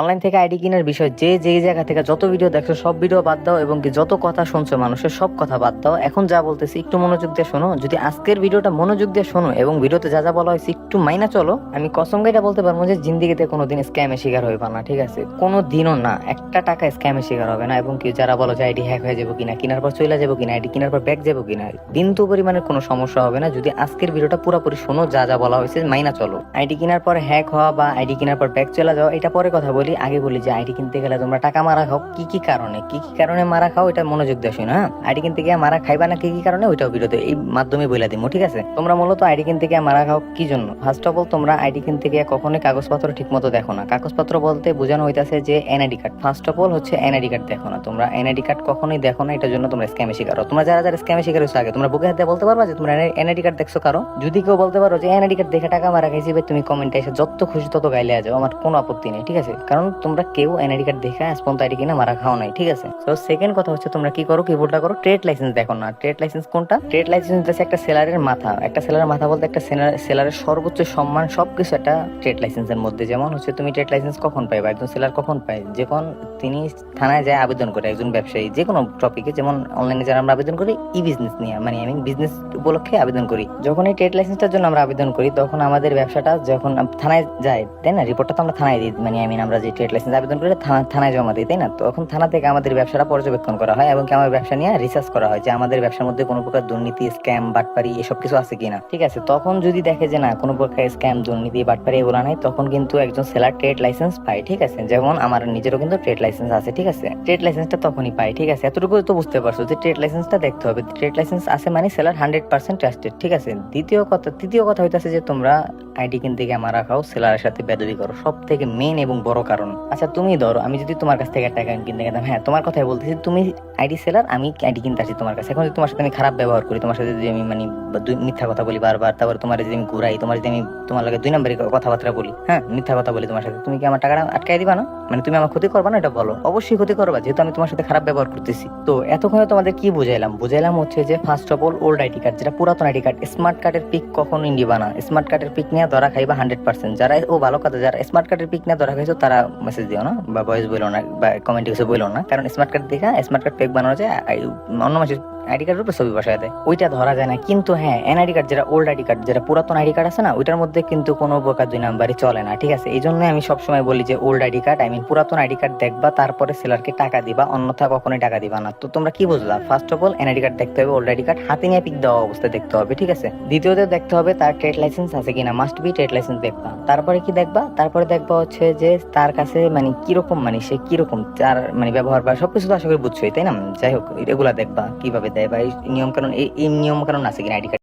Online থেকে ID কেনার বিষয়, যে যে জায়গা থেকে যত ভিডিও দেখছ, সব ভিডিও বাদ দাও এবং কি যত কথা শুনছো মানুষের, সব কথা বাদ দাও। এখন যা বলতেছি, একটু মনোযোগ দিয়ে শোনো। যদি আজকের ভিডিওটা মনোযোগ দিয়ে শোনো এবং ভিডিওতে যা যা বলা হয়েছে একটু মাইনা চলো, আমি কসম গাইটা বলতে পারব যে জিন্দিগিতে কোনোদিন স্ক্যামের শিকার হইবা না, ঠিক আছে? কোনো দিনও না, একটা টাকা স্ক্যামের শিকার হবে না এবং কি যারা বলো যে আইডি হ্যাক হয়ে যাব কিনা, কেনার পর চলে যাব কিনা, আইডি কেনার পর ব্যাগ যাব কিনা বিন্দু পরিমাণের কোনো সমস্যা হবে না। যদি আজকের ভিডিওটা পুরোপুরি শোনো, যা যা বলা হয়েছে, মাইনা চলো। আইডি কেনার পর হ্যাক হওয়া বা আইডি কেনার পর ব্যাগ চলে যাওয়া, এটা পরে কথা বলি। আগে বলি যে আইডি কিনতে গেলে তোমরা টাকা মারা খাও। কি কি কারণে? কি কি কারণে মারা খাও? এটা মনোযোগ দিয়ে শোনো হ্যাঁ? আইডি কিনতে গিয়ে মারা খাইবা না কি কি কারণে? ওইটাও ভিডিওতে এই মাধ্যমে বলে দিব ঠিক আছে? তোমরা মূলত আইডি কিনতে গিয়ে মারা খাও কি জন্য? ফার্স্ট অফ অল তোমরা আইডি কিনতে গিয়ে কখনোই কাগজপত্র ঠিক মতো দেখো না। কাগজপত্র বলতে বোঝানো হইতাছে যে NID card. First of all হচ্ছে এনআইডি কার্ড দেখো না। তোমরা এনআইডি কার্ড কখনোই দেখো না, এটার জন্য তোমরা স্ক্যামে শিকার তোমরা যারা যারা স্ক্যামে শিকার হয়েছো আগে, তোমরা বুকে হাতে বলতে পারবা যে তোমরা এনআইডি কার্ড দেখছ কারও? যদি কেউ বলতে পারো যে এনআইডি কার্ড দেখে টাকা মারা খাইছি তুমি কমেন্টে এসে যত খুশি তত গাইলে যাও। আমার কোনো আপত্তি নেই, ঠিক আছে? কারণ তোমরা কেউ এনআইডি কার্ড দেখে আজ পর্যন্ত আইডি কিনা মারা খাও নাই, ঠিক আছে? তো সেকেন্ড কথা হচ্ছে তোমরা কি করো কি কিবোর্ডটা করো ট্রেড লাইসেন্স দেখো না। ট্রেড লাইসেন্স কোনটা? ট্রেড লাইসেন্স হচ্ছে একটা সেলারের মাথা। একটা সেলারের মাথা বলতে একটা সেলারের সর্বোচ্চ সম্মান সবকিছু একটা ট্রেড লাইসেন্সের মধ্যে। যেমন হচ্ছে তুমি ট্রেড লাইসেন্স কখন পাইবা? একজন সেলার কখন পায়? যখন তিনি থানায় যায় আবেদন করে, একজন ব্যবসায়ী যে কোনো টপিকে যেমন অনলাইনে যারা আমরা আবেদন করি ই বিজনেস নিয়ে মানে আমি বিজনেস উপলক্ষে আবেদন করি। যখন এই ট্রেড লাইসেন্সটার জন্য আমরা আবেদন করি, তখন আমাদের ব্যবসাটা যখন থানায় যায়, তাই না? রিপোর্টটা তো আমরা থানায় দিই মানে আই মিন আমরা যে ট্রেড লাইসেন্স আবেদন করি থানা- থানায় জমা দিই তাই না? তো তখন থানা থেকে আমাদের ব্যবসাটা পর্যবেক্ষণ করা হয় এবং আমার ব্যবসা নিয়ে রিসার্চ করা হয় যে আমাদের ব্যবসার মধ্যে কোনো প্রকার দুর্নীতি স্ক্যাম বাটপারি এসব কিছু আছে কিনা। ঠিক আছে, তখন যদি দেখে যে না, কোনো প্রকার স্ক্যাম দুর্নীতি, বাটপারি এগুলো নাই, তখন কিন্তু একজন সেলার ট্রেড লাইসেন্স পায়, ঠিক আছে? যেমন আমার নিজেরও কিন্তু ট্রেড লাইসেন্স আছে, ঠিক আছে? ট্রেড লাইসেন্সটা তখনই পাই ঠিক আছে? এতটুকু তো বুঝতে পারছ যে ট্রেড লাইসেন্সটা দেখতে হবে। ট্রেড লাইসেন্স আছে মানে সেলার হান্ড্রেড পার্সেন্ট ট্রাস্টেড ঠিক আছে? দ্বিতীয় কথা, তৃতীয় কথা হইতাছে যে তোমরা আইডি কিনতে গিয়ে মারা খাও সেলারের সাথে বেদবি করো। সব থেকে মেন এবং বড় কারণ। আচ্ছা তুমি ধরো, আমি যদি তোমার কাছ থেকে অ্যাকাউন্ট কিনতে গেলাম হ্যাঁ তোমার কথাই বলতেছি, তুমি আইডি সেলার আমি আইডি কিনতে আসি তোমার কাছে। এখন যদি তোমার সাথে আমি খারাপ ব্যবহার করি, তোমার সাথে যদি আমি মানে মিথ্যা কথা বলি বারবার, তারপরে তোমার যদি আমি ঘুরাই, তোমার যদি আমি তোমার লাগে দুই নম্বরে কথাবার্তা বলি হ্যাঁ মিথ্যা কথা বলি তোমার সাথে, তুমি কি আমার টাকাটা আটকাই দিবা না? মানে তুমি আমার ক্ষতি করবা না? এটা বলো। অবশ্যই ক্ষতি করবা, যেহেতু আমি তোমার সাথে খারাপ ব্যবহার করতেছি। তো এতক্ষণে তোমাদের কি বুঝাইলাম? বুঝাইলাম হচ্ছে যে first of all old ID card যেটা পুরাতন আইডি কার্ড স্মার্ট কার্ডের পিক কখনোই নিবা না। স্মার্ট কার্ডের পিক নিয়ে ধরা খাইবা হান্ড্রেড পার্সেন্ট যারা ও ভালো কথা, যারা স্মার্ট কার্ডের পিক নিয়ে ধরা খাইছো, তারা মেসেজ দিও না, বা ভয়েস বলো না, বা কমেন্টে কিছু বলো না। কারণ স্মার্ট কার্ড দেখা স্মার্ট কার্ড পেক বানানো যায় অন্য মাসের আইডি ছবি বসায় দেয়। ওইটা ধরা যায় না। কিন্তু হ্যাঁ কার্ড যেটা ওল্ড আইডি কার্ড যেটা পুরাতন আইডি কার্ড আছে না, ওইটার মধ্যে কিন্তু কোনো প্রকার দুই নাম্বারই চলে না, ঠিক আছে? এই জন্য আমি সবসময় বলি যে old ID card I mean পুরাতন আইডি কার্ড দেখবা, তারপরে সেলারকে টাকা দিবা, অন্যথা কখনোই টাকা দিবা না। তো তোমরা কি বুঝলা? First of all NID card দেখতে হবে, ওল্ড আইডি কার্ড। হাতে নিয়ে পিক দেওয়া অবস্থায় দেখতে হবে, ঠিক আছে? দ্বিতীয়ত দেখতে হবে তার ট্রেড লাইসেন্স আছে কিনা। মাস্ট বি ট্রেড লাইসেন্স দেখবা। তারপরে কি দেখবা? তারপরে দেখবা হচ্ছে যে তার কাছে মানে কীরকম মানে সে কীরকম, তার মানে ব্যবহার বা সবকিছু তো আশা করি বুঝছোই, তাই না? যাই হোক, এগুলা দেখবা কীভাবে দেয় বা এই নিয়ম কারণ এই নিয়মকানুন আছে কিনা আইডি কার্ড